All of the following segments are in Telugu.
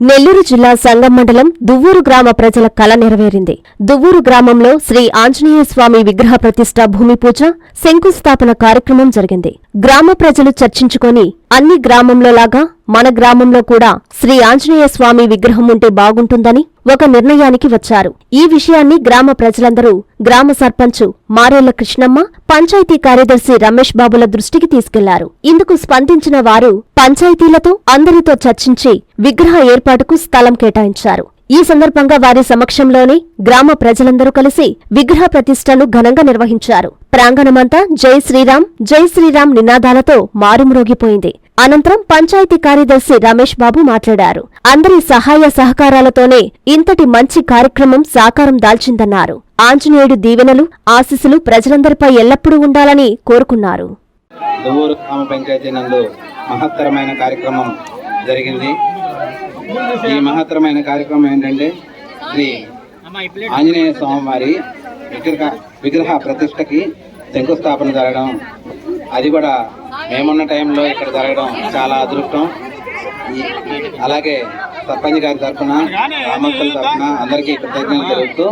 నెల్లూరు జిల్లా సంగం మండలం దువ్వూరు గ్రామ ప్రజల కల నెరవేరింది. దువ్వూరు గ్రామంలో శ్రీ ఆంజనేయ స్వామి విగ్రహ ప్రతిష్ట భూమి పూజ శంకుస్థాపన కార్యక్రమం జరిగింది. గ్రామ ప్రజలు చర్చించుకొని అన్ని గ్రామంలో లాగా మన గ్రామంలో కూడా శ్రీ ఆంజనేయ స్వామి విగ్రహం ఉంటే బాగుంటుందని ఒక నిర్ణయానికి వచ్చారు. ఈ విషయాన్ని గ్రామ ప్రజలందరూ గ్రామ సర్పంచ్ మారేళ్ళ కృష్ణమ్మ పంచాయతీ కార్యదర్శి రమేష్ బాబుల దృష్టికి తీసుకెళ్ళారు. ఇందుకు స్పందించిన వారు పంచాయతీలతో అందరితో చర్చించి విగ్రహ ఏర్పాటుకు స్థలం కేటాయించారు. ఈ సందర్భంగా వారి సమక్షంలోనే గ్రామ ప్రజలందరూ కలిసి విగ్రహ ప్రతిష్టను ఘనంగా నిర్వహించారు. ప్రాంగణమంతా జై శ్రీరామ్ జై శ్రీరామ్ నినాదాలతో మారుమ్రోగిపోయింది. అనంతరం పంచాయతీ కార్యదర్శి రమేష్ బాబు మాట్లాడారు. అందరి సహాయ సహకారాలతోనే ఇంతటి మంచి కార్యక్రమం సాకారం దాల్చిందన్నారు. ఆంజనేయుడు దీవెనలు ఆశీస్సులు ప్రజలందరిపై ఎల్లప్పుడూ ఉండాలని కోరుకున్నారు. మహత్తరమైన కార్యక్రమం జరిగింది. ఈ మహత్తరమైన కార్యక్రమం ఏంటంటే శ్రీ ఆంజనేయ స్వామి వారి విగ్రహ విగ్రహ ప్రతిష్టకి శంకుస్థాపన జరగడం. అది కూడా మేమున్న టైంలో ఇక్కడ జరగడం చాలా అదృష్టం. అలాగే సర్పంచ్ గారి తరఫున గ్రామస్తుల తరఫున అందరికీ కృతజ్ఞతలు తెలుపుతూ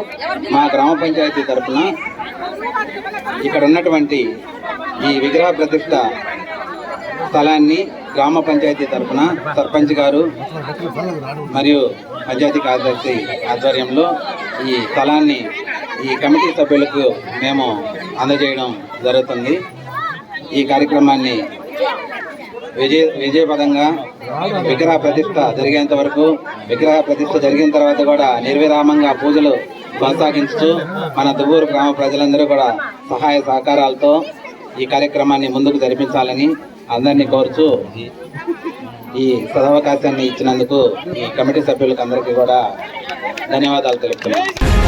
మా గ్రామ పంచాయతీ తరఫున ఇక్కడ ఉన్నటువంటి ఈ విగ్రహ ప్రతిష్ట స్థలాన్ని గ్రామ పంచాయతీ తరఫున సర్పంచ్ గారు మరియు పంచాయతీ కార్యదర్శి ఆధ్వర్యంలో ఈ స్థలాన్ని ఈ కమిటీ సభ్యులకు మేము అందజేయడం జరుగుతుంది. ఈ కార్యక్రమాన్ని విజయ విజయపదంగా విగ్రహ ప్రతిష్ట జరిగేంత వరకు విగ్రహ ప్రతిష్ట జరిగిన తర్వాత కూడా నిర్విరామంగా పూజలు కొనసాగించుతూ మన దువ్వూరు గ్రామ ప్రజలందరూ కూడా సహాయ సహకారాలతో ఈ కార్యక్రమాన్ని ముందుకు జరిపించాలని అందరినీ కోరుచు ఈ సదవకాశాన్ని ఇచ్చినందుకు ఈ కమిటీ సభ్యులకు అందరికీ కూడా ధన్యవాదాలు తెలుపుతున్నాను.